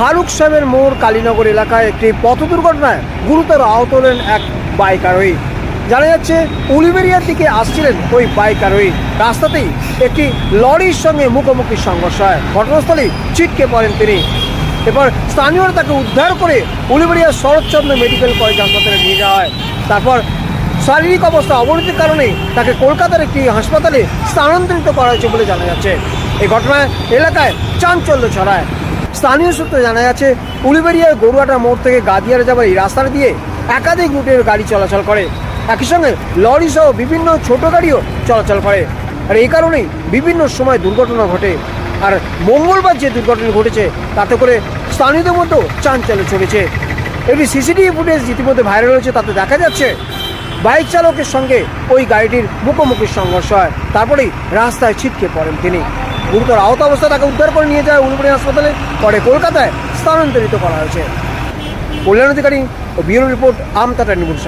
ফারুক সাহেবের মোড় কালীনগর এলাকায় একটি পথ দুর্ঘটনায় গুরুতর আহত হলেন এক বাইক আরোহী জানা যাচ্ছে, উলিবেরিয়ার দিকে আসছিলেন ওই বাইক আরোহী রাস্তাতেই একটি লরির সঙ্গে মুখোমুখি সংঘর্ষ হয়। ঘটনাস্থলেই ছিটকে পড়েন তিনি। এরপর স্থানীয়রা তাকে উদ্ধার করে উলিবেরিয়ার শরৎচন্দ্র মেডিকেল কলেজ হাসপাতালে নিয়ে যাওয়া হয়। তারপর শারীরিক অবস্থা অবনতির কারণে তাকে কলকাতার একটি হাসপাতালে স্থানান্তরিত করা হয়েছে বলে জানা যাচ্ছে। এই ঘটনায় এলাকায় চাঞ্চল্য ছড়ায়। স্থানীয় সূত্রে জানা যাচ্ছে উলিবেরিয়ার গরুয়াটা মোড় থেকে গাদিয়ারে যাবার এই রাস্তা দিয়ে একাধিক রুটের গাড়ি চলাচল করে। একই সঙ্গে লরি সহ বিভিন্ন ছোট গাড়িও চলাচল করে। আর এই কারণেই বিভিন্ন সময় দুর্ঘটনা ঘটে। আর মঙ্গলবার যে দুর্ঘটনা ঘটেছে, তাতে করে স্থানীয়দের মধ্যেও চাঞ্চল্য ছড়েছে একটি সিসিটিভি ফুটেজ ইতিমধ্যে ভাইরাল হয়েছে, তাতে দেখা যাচ্ছে, বাইক চালকের সঙ্গে ওই গাড়িটির মুখোমুখি সংঘর্ষ হয়। তারপরেই রাস্তায় ছিটকে পড়েন তিনি। গুরুতর আহত অবস্থায় তাকে উদ্ধার করে নিয়ে যায় উলুপুরি হাসপাতালে। পরে কলকাতায় স্থানান্তরিত করা হয়েছে। কল্যাণ অধিকারী ও বিউরো রিপোর্ট আমতাটা নিবুল